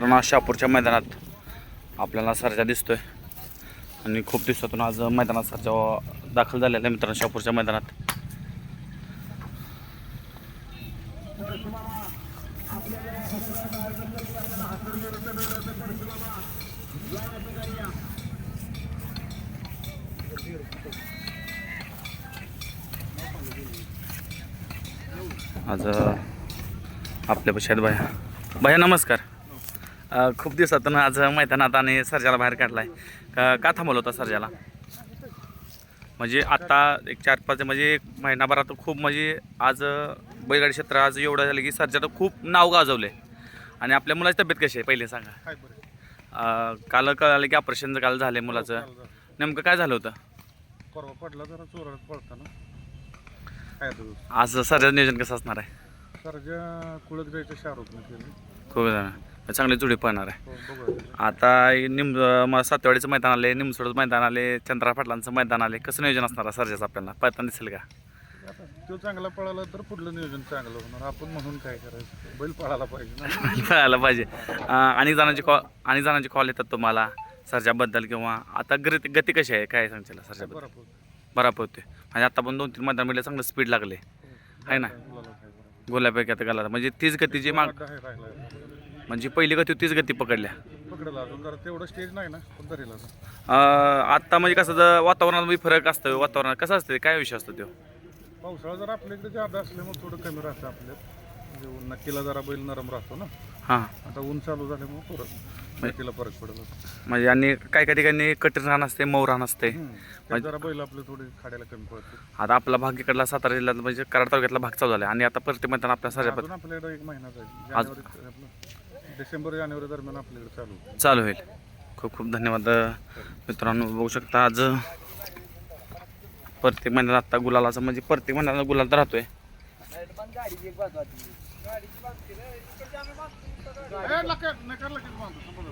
मित्रांनो शहापूरच्या मैदानात आपल्याला सरजा दिसतोय. आणि खूप दिवसातून आज मैदानात सरजा दाखल झालेला आहे मित्रांनो शापूरच्या मैदानात. आज आपल्या पशी भैया. बाया नमस्कार. खूप दिवसातून आज मैदानात आणि सर्जाला बाहेर काढलाय. का का थांबवलं होता सर्जाला? म्हणजे आता एक चार पाच म्हणजे एक महिनाभरात खूप म्हणजे आज बैलगाडी क्षेत्र आज एवढं झालं की सर्जाचं खूप नाव गाजवले आणि आपल्या मुलाची तब्येत कशी आहे? पहिले सांगा. काल कळालं की ऑपरेशन काल झालं मुलाचं. नेमकं काय झालं होतं? पडला जरा चोरात पडताना. आज सर्जाचं नियोजन कसं असणार आहे? सरजा कुळत जायचं शाहरुखने केलं. खूप चांगली जुडी पळणार आहे. हो आता. निम म सातवाडीचं मैदान आले निमसोडचं मैदान आले चंद्रा पाटलांचं मैदान आले कसं नियोजन असणार आहे सर्जाचं आपल्याला? पळताना दिसेल का? आता तो चांगला पळाला तर पुढलं नियोजन चांगलं होणार. आपण म्हणून काय करायचं? बैल पळायला पाहिजे ना. कळायला पाहिजे. अं, अनेक जणांची कॉल अनेक जणांची कॉल येतात तुम्हाला सर्जाबद्दल किंवा आता गती गती कशी आहे? काय सांगशील सर्जाबद्दल? बरं पोहोच. बरा पोहते म्हणजे आता पण दोन तीन मैदान मिळले चांगलं स्पीड लागले. आहे ना? काय बरं. गोल्यापैकी आता गाला म्हणजे तीच गतीची माग अड्डा आहे राहिला म्हणजे पहिली गती तीच गती पकडल्या. पकडला अजून जरा तेवढं स्टेज नाही ना पण धरेल आता अं, आता म्हणजे कसं जर वातावरणात बी फरक असतं वातावरणात कसं असतं काय विषय असतो तो? पावसाळा जर आपल्या इकडे जादा असल्यामुळे थोडं कमी राहतं आपल्यात. म्हणजे नक्कीला जरा बैल नरम राहतो ना. हां. आता ऊन चालू झाल्यामुळे परत नक्कीला फरक पडेल आता. म्हणजे आणि काही काही ठिकाणी कठीण रान असते मऊ रान असते. त्यात जरा बैल आपले थोडे खाड्याला कमी पडते आता आपला भाग इकडला सातारा जिल्ह्यात म्हणजे कराड तालुक्यातला भाग चालू झाला आणि आता प्रत्येक मैदान आपल्या साऱ्या अजून आपल्याकडे एक महिना जाईल आज- जानेवारी आपलं डिसेंबर जानेवारी दरम्यान आपल्याकडे चालू होईल. चालू होईल खूप खूप धन्यवाद मित्रांनो बघू शकता आज प्रत्येक महिन्यात आत्ता गुलालाचं म्हणजे प्रत्येक महिन्याला गुलाल तर राहतोय नकार लगेच बांधतो